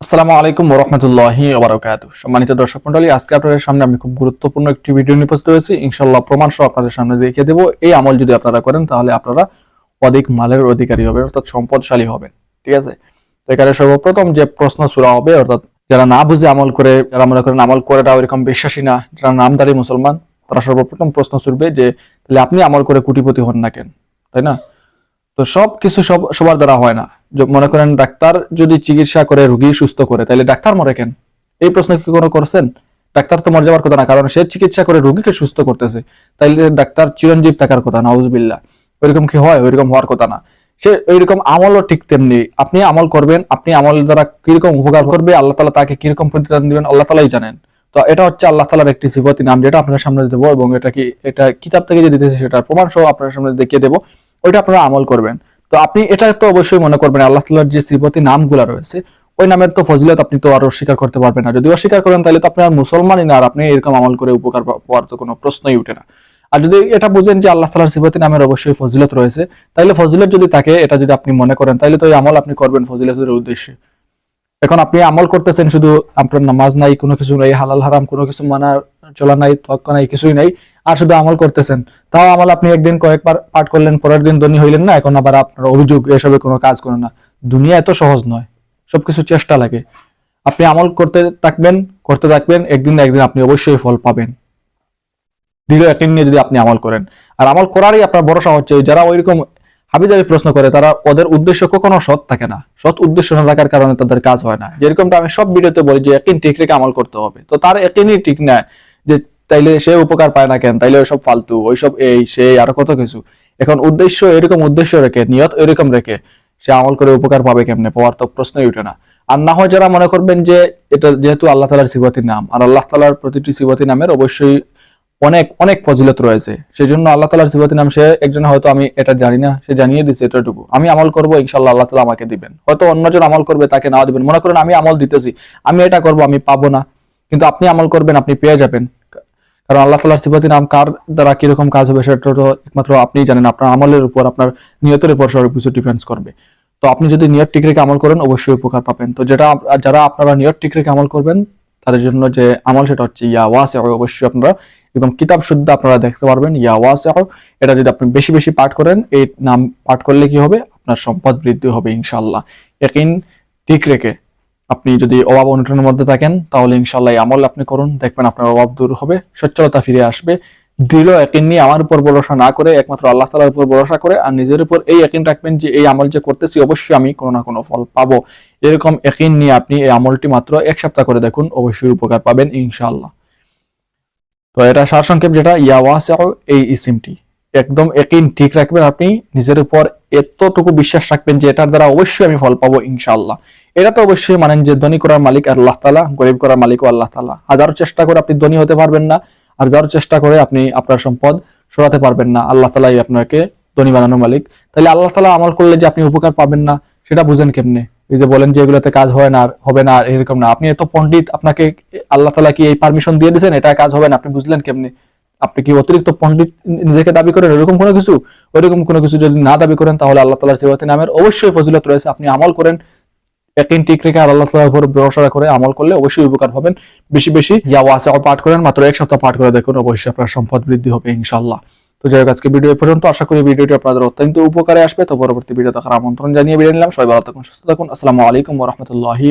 আসসালামু আলাইকুম ওরহমতুল্লাহি ওবরাকাত সম্মানিত দর্শক মন্ডলী আজকে আপনাদের সামনে আমি খুব গুরুত্বপূর্ণ একটি ভিডিও নিয়ে হয়েছি। ইনশাল্লাহ প্রমাণ সহ আপনাদের সামনে দেখিয়ে দেবো। এই আমল যদি আপনারা করেন, তাহলে আপনারা অধিক মালের অধিকারী হবে অর্থাৎ সম্পদশালী হবেন। ঠিক আছে? এখানে সর্বপ্রথম যে প্রশ্ন শুরু হবে, অর্থাৎ যারা না বুঝে আমল করে, যারা মনে করেন আমল করে এরকম বিশ্বাসী না, যারা নামদারি মুসলমান, তারা সর্বপ্রথম প্রশ্ন শুরবে যে, তাহলে আপনি আমল করে কুটিপতি হন না কেন? তাই না? তো সব কিছু সব, সবার দ্বারা হয় না। মনে করেন ডাক্তার যদি চিকিৎসা করে, রুগী সুস্থ করে তাহলে ডাক্তার মরে কেন? এই প্রশ্ন কি কোনো করছেন? ডাক্তার তো মরে যাওয়ার কথা না, কারণ সে চিকিৎসা করে রুগীকে সুস্থ করতেছে। তাইলে ডাক্তার চিরঞ্জীব থাকার কথা না নাউজবিল্লা ওইরকম কি হয়? ওইরকম হওয়ার কথা না। সে ওইরকম আমলও ঠিক তেমনি। আপনি আমল করবেন, আপনি আমল দ্বারা কীরকম উপকার করবে, আল্লাহ তালা তাকে কীরকম প্রতিদান দিবেন, আল্লাহ তালাই জানেন। তো এটা হচ্ছে আল্লাহ তালার একটি সিফতি নাম, যেটা আপনার সামনে দেবো এবং এটা কি, এটা কিতাব থেকে যে দিতেছে সেটার প্রমাণ সহ আপনার সামনে দেখিয়ে দেবো। ওইটা আপনারা আমল করবেন। তো আপনি এটা তো অবশ্যই মনে করবেন, আল্লাহ তালার যে সিফতি নামগুলো রয়েছে, ওই নামের তো ফজিলত আপনি তো আর অস্বীকার করতে পারবেন না। যদি অস্বীকার করেন, তাহলে তো আপনি আর মুসলমানই না, আর আপনি এরকম আমল করে উপকার পাওয়ার তো কোনো প্রশ্নই উঠে না। আর যদি এটা বুঝেন যে আল্লাহ তালার সিফতি নামের অবশ্যই ফজিলত রয়েছে, তাহলে ফজিলত যদি থাকে, এটা যদি আপনি মনে করেন, তাহলে তো এই আমল আপনি করবেন ফজিলতের উদ্দেশ্যে। এখন আপনি আমল করতেছেন শুধু আপনার নামাজ নাই, কোনো কিছু নাই, হালাল হারাম কোনো কিছু মানা চলা নাই তক্ক নাই, কিছুই নাই, আর শুধু আমল করতেছেন। তাও আমল আপনি একদিন কয়েকবার পাঠ করলেন, পরের দিন ধনী হইলেন না, এখন আবার আপনার অভিযোগ এসবে কোনো কাজ করেন না। দুনিয়া এত সহজ নয়, সবকিছু চেষ্টা লাগে। আপনি আমল করতে থাকবেন করতে থাকবেন, একদিন না একদিন আপনি অবশ্যই ফল পাবেন। দৃঢ় একদিন নিয়ে যদি আপনি আমল করেন। আর আমল করারই আপনার ভরসা হচ্ছে যারা ওইরকম হাবিজাবি প্রশ্ন করে, তারা ওদের উদ্দেশ্য কখনো সৎ থাকে না। সৎ উদ্দেশ্য না থাকার কারণে তাদের কাজ হয় না। যেরকমটা আমি সব ভিডিওতে বলি যে একদিন ঠিক রেখে আমল করতে হবে। তো তার একদিনই ঠিক না তাইলে সে উপকার পায় না কেন? তাইলে ওইসব ফালতু, ওইসব এই সেই আরও কত কিছু। এখন উদ্দেশ্য এরকম উদ্দেশ্য রেখে, নিয়ত এরকম রেখে সে আমল করে উপকার পাবে কেমনে? পাওয়ার তো প্রশ্নই উঠে না। আর না হয় যারা মনে করবেন যে এটা যেহেতু আল্লাহ তালার সিবতির নাম, আর আল্লাহ তালার প্রতিটি সিবতি নামের অবশ্যই অনেক অনেক ফজিলত রয়েছে। সেই জন্য আল্লাহ তালার সিবতি নাম সে একজন হয়তো আমি এটা জানি না, সে জানিয়ে দিচ্ছে এটাটুকু আমি আমল করব ইনশাল্লাহ আল্লাহ তালা আমাকে দিবেন। হয়তো অন্যজন আমল করবে, তাকে নাও দিবেন। মনে করেন আমি আমল দিতেছি, আমি এটা করব, আমি পাবো না। কিন্তু আপনি আমল করবেন, আপনি পেয়ে যাবেন। কারণ আল্লাহ তালার সিফাতি নাম কার দ্বারা কীরকম কাজ হবে সেটা তো একমাত্র আপনিই জানেন, আপনার আমলের উপর, আপনার নিয়তের উপর সব কিছু ডিফেন্স করবে। তো আপনি যদি নিয়ত ঠিক রেখে আমল করেন, অবশ্যই উপকার পাবেন। তো যেটা যারা আপনারা নিয়ত ঠিক রেখে আমল করবেন, তাদের জন্য যে আমল সেটা হচ্ছে ইয়া ওয়াসে অবশ্যই আপনারা একদম কিতাব শুদ্ধ আপনারা দেখতে পারবেন, ইয়া ওয়াসে এটা যদি আপনি বেশি বেশি পাঠ করেন, এই নাম পাঠ করলে কি হবে? আপনার সম্পদ বৃদ্ধি হবে ইনশাল্লাহ একিন ঠিক রেখে আপনি যদি অভাব অনটনের মধ্যে থাকেন, তাহলে ইনশাল্লাহ আমল আপনি করুন। দেখবেন আপনার অভাব দূর হবে, সচ্ছলতা ফিরে আসবে। দৃঢ় একিন নিয়ে আমার উপর ভরসা না করে, একমাত্র আল্লাহ তালার উপর ভরসা করে আর নিজের উপর এই একিন রাখবেন যে এই আমল যে করতেছি, অবশ্যই আমি কোনো না কোনো ফল পাবো। এরকম একিন নিয়ে আপনি এই আমলটি মাত্র এক সপ্তাহ করে দেখুন, অবশ্যই উপকার পাবেন ইনশাল্লাহ তো এটা সারসংক্ষেপ যেটা ইয়াওয়াস এই ইসিমটি। একদম একিন ঠিক রাখবেন আপনি, নিজের উপর এতটুকু বিশ্বাস রাখবেন যে এটার দ্বারা অবশ্যই আমি ফল পাবো ইনশাআল্লাহ। এটা তো অবশ্যই মানেন যে ধনী করার মালিক আল্লাহ তালা গরিব করার মালিকও আল্লাহ তালা হাজারো চেষ্টা করে আপনি ধনী হতে পারবেন না, আর হাজারো চেষ্টা করে আপনি আপনার সম্পদ সরাতে পারবেন না, আল্লাহ তালাই আপনাকে ধনী বানানোর মালিক। তাহলে আল্লাহ তালা আমল করলে যে আপনি উপকার পাবেন না, সেটা বুঝেন কেমনে? এই যে বলেন যে এগুলোতে কাজ হয় না হবে না এরকম না। আপনি এত পণ্ডিত, আপনাকে আল্লাহ তালা কি এই পারমিশন দিয়ে দিয়েছেন? এটা কাজ হবে না, আপনি বুঝলেন কেমনে? আপনি কি অতিরিক্ত পণ্ডিত নিজেকে দাবি করেন এরকম কোনো কিছু? ওইরকম কোনো কিছু যদি না দাবি করেন, তাহলে আল্লাহ তালার সেবাতি নামের অবশ্যই ফজিলত রয়েছে। আপনি আমল করেন, একদিন ঠিক রেখে আর আল্লাহ তালার উপর ভরসা করে আমল করলে অবশ্যই উপকার পাবেন। বেশি বেশি যা ওয়াসা পাঠ করেন, মাত্র এক সপ্তাহ পাঠ করে দেখুন, অবশ্যই আপনার সম্পদ বৃদ্ধি হবে ইনশাল্লাহ তো যাই হোক, আজকে ভিডিও পর্যন্ত। আশা করি ভিডিওটি আপনাদের অত্যন্ত উপকারে আসবে। তো পরবর্তী ভিডিও দেখার আমন্ত্রণ জানিয়ে বিদায় নিলাম। সবাই ভালো থাকুন, সুস্থ থাকুন। আসসালামু আলাইকুম রহমতুল্লাহি